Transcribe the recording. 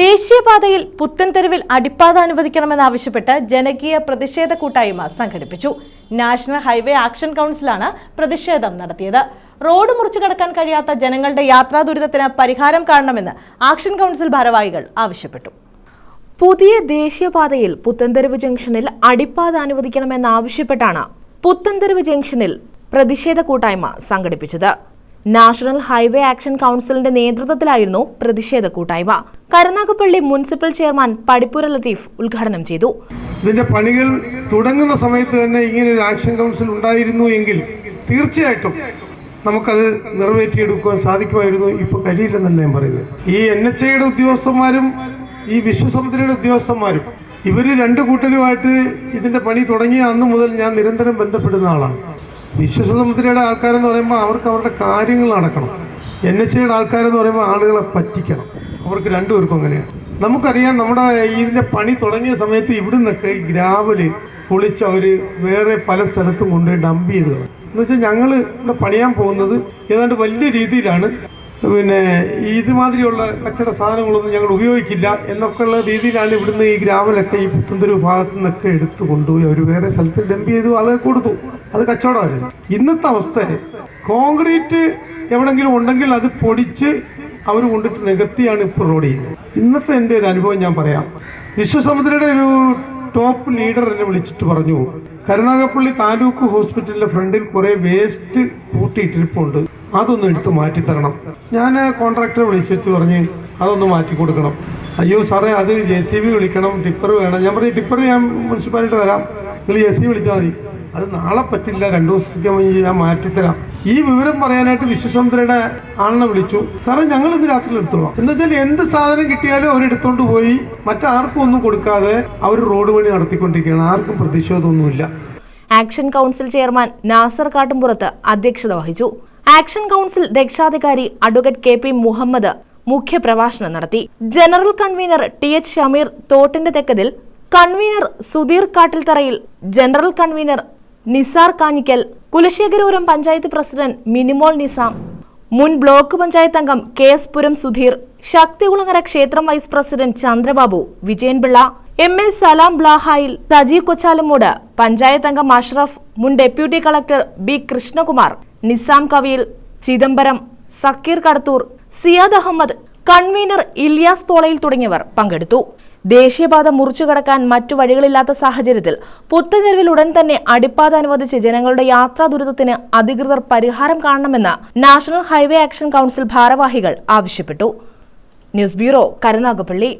ദേശീയപാതയിൽ പുത്തൻതെരുവിൽ അടിപ്പാത അനുവദിക്കണമെന്നാവശ്യപ്പെട്ട് ജനകീയ പ്രതിഷേധ കൂട്ടായ്മ സംഘടിപ്പിച്ചു. നാഷണൽ ഹൈവേ ആക്ഷൻ കൗൺസിലാണ് പ്രതിഷേധം നടത്തിയത്. റോഡ് മുറിച്ചു കടക്കാൻ കഴിയാത്ത ജനങ്ങളുടെ യാത്രാ ദുരിതത്തിന് പരിഹാരം കാണണമെന്ന് ആക്ഷൻ കൗൺസിൽ ഭാരവാഹികൾ ആവശ്യപ്പെട്ടു. പുതിയ ദേശീയപാതയിൽ പുത്തൻതെരുവ് ജംഗ്ഷനിൽ അടിപ്പാത അനുവദിക്കണമെന്നാവശ്യപ്പെട്ടാണ് പുത്തൻതെരുവ് ജംഗ്ഷനിൽ പ്രതിഷേധ കൂട്ടായ്മ സംഘടിപ്പിച്ചത്. നാഷണൽ ഹൈവേ ആക്ഷൻ കൗൺസിലിന്റെ നേതൃത്വത്തിലായിരുന്നു പ്രതിഷേധ കൂട്ടായ്മ. കരുനാഗപ്പള്ളി മുനിസിപ്പൽ ചെയർമാൻ പടിപ്പുര ലത്തീഫ് ഉദ്ഘാടനം ചെയ്തു. ഇതിന്റെ പണികൾ തുടങ്ങുന്ന സമയത്ത് തന്നെ ഇങ്ങനെ ഒരു ആക്ഷൻ കൗൺസിൽ ഉണ്ടായിരുന്നു എങ്കിൽ തീർച്ചയായിട്ടും നമുക്കത് നിറവേറ്റിയെടുക്കുവാൻ സാധിക്കുമായിരുന്നു ഇപ്പൊ കഴിയില്ലെന്നല്ല ഞാൻ പറയുന്നത്. ഈ എൻ എച്ച് ഐയുടെ ഉദ്യോഗസ്ഥന്മാരും ഈ വിശ്വസമിതിയുടെ ഉദ്യോഗസ്ഥന്മാരും ഇവർ രണ്ട് കൂട്ടരുമായിട്ട് ഇതിന്റെ പണി തുടങ്ങിയ അന്ന് മുതൽ ഞാൻ നിരന്തരം ബന്ധപ്പെടുന്ന ആളാണ്. വിശ്വസമുദ്രയുടെ ആൾക്കാരെന്ന് പറയുമ്പോൾ അവർക്ക് അവരുടെ കാര്യങ്ങൾ നടക്കണം. എൻ എച്ച് ഐയുടെ ആൾക്കാരെന്ന് പറയുമ്പോൾ ആളുകളെ പറ്റിക്കണം. അവർക്ക് രണ്ടുപേർക്കും അങ്ങനെയാണ്. നമുക്കറിയാം നമ്മുടെ ഇതിന്റെ പണി തുടങ്ങിയ സമയത്ത് ഇവിടുന്നൊക്കെ ഗ്രാവൽ പൊളിച്ച് അവർ വേറെ പല സ്ഥലത്തും കൊണ്ടുപോയി ഡംപ് ചെയ്ത് എന്ന് വെച്ചാൽ ഞങ്ങൾ ഇവിടെ പണിയാൻ പോകുന്നത് ഏതാണ്ട് വലിയ രീതിയിലാണ്. പിന്നെ ഇതുമാതിരിയുള്ള കച്ചട സാധനങ്ങളൊന്നും ഞങ്ങൾ ഉപയോഗിക്കില്ല എന്നൊക്കെയുള്ള രീതിയിലാണ് ഇവിടുന്ന് ഈ ഗ്രാവലൊക്കെ ഈ പുത്തന്തൊരു ഭാഗത്തു നിന്നൊക്കെ എടുത്തു കൊണ്ടുപോയി അവർ വേറെ സ്ഥലത്ത് ഡംപ് ചെയ്തു ആളുകൾ കൊടുത്തു. അത് കച്ചവടമായിരുന്നു. ഇന്നത്തെ അവസ്ഥ കോൺക്രീറ്റ് എവിടെങ്കിലും ഉണ്ടെങ്കിൽ അത് പൊടിച്ച് അവർ കൊണ്ടിട്ട് നികത്തിയാണ് ഇപ്പോൾ റോഡ് ചെയ്യുന്നത്. ഇന്നത്തെ എന്റെ ഒരു അനുഭവം ഞാൻ പറയാം. വിശ്വസമുദ്രയുടെ ഒരു ടോപ്പ് ലീഡർ എന്നെ വിളിച്ചിട്ട് പറഞ്ഞു കരുനാഗപ്പള്ളി താലൂക്ക് ഹോസ്പിറ്റലിന്റെ ഫ്രണ്ടിൽ കുറേ വേസ്റ്റ് കൂട്ടിയിട്ടിരിപ്പുണ്ട് അതൊന്ന് എടുത്ത് മാറ്റി തരണം ഞാൻ കോൺട്രാക്ടറെ വിളിച്ചിട്ട് പറഞ്ഞ് അതൊന്ന് മാറ്റി കൊടുക്കണം. അയ്യോ സാറേ അത് ജെ സി ബി വിളിക്കണം ടിപ്പർ വേണം. ഞാൻ പറഞ്ഞു ടിപ്പർ ഞാൻ മുനിസിപ്പാലിറ്റി തരാം. നിങ്ങൾ ജെ സി വിളിച്ചാൽ മതി. അത് നാളെ പറ്റില്ല രണ്ടു ദിവസത്തേക്ക് ഞാൻ മാറ്റിത്തരാം. ഈ വിവരം പറയാനായിട്ട് വിശ്വസമുദ്രയുടെ ആളിനെ വിളിച്ചു. സാറേ ഞങ്ങൾ ഇന്ന് രാത്രി എടുത്തോളാം. എന്ന് വെച്ചാൽ എന്ത് സാധനം കിട്ടിയാലും അവരെടുത്തോണ്ട് പോയി. മറ്റാർക്കും ഒന്നും കൊടുക്കാതെ അവർ റോഡ് പണി നടത്തിക്കൊണ്ടിരിക്കുകയാണ്. ആർക്കും പ്രതിഷേധമൊന്നുമില്ല. Action council chairman Nasar Kattumpurath അധ്യക്ഷത വഹിച്ചു. ആക്ഷൻ കൗൺസിൽ രക്ഷാധികാരി അഡ്വക്കേറ്റ് കെ പി മുഹമ്മദ് മുഖ്യപ്രഭാഷണം നടത്തി. General convener T H Shameer തോട്ടിന്റെ തെക്കതിൽ convener Sudheer കാട്ടിൽത്തറയിൽ general convener Nisar Kanjikkal Kulasekharapuram panchayat president Minimol Nisam മുൻ ബ്ലോക്ക് പഞ്ചായത്ത് അംഗം കെ എസ് പുരം സുധീർ ശക്തികുളങ്ങര ക്ഷേത്രം vice president Chandrababu Vijayanpillai M A Salam ബ്ലാഹായിൽ Sajeev കൊച്ചാലുമോട് panchayat അംഗം അഷ്റഫ് മുൻ deputy collector B Krishnakumar Nizam കവിയിൽ Chidambaram Zakir Kadathur Siyad Ahmed convener Ilyas പോളയിൽ തുടങ്ങിയവർ പങ്കെടുത്തു. ദേശീയപാത മുറിച്ചു കടക്കാൻ മറ്റു വഴികളില്ലാത്ത സാഹചര്യത്തിൽ പുത്തനെരുവിൽ ഉടൻ തന്നെ അടിപ്പാത അനുവദിച്ച് ജനങ്ങളുടെ യാത്രാ ദുരിതത്തിന് അധികൃതർ പരിഹാരം കാണണമെന്ന് നാഷണൽ ഹൈവേ ആക്ഷൻ കൗൺസിൽ ഭാരവാഹികൾ ആവശ്യപ്പെട്ടു. News bureau Karunagappally.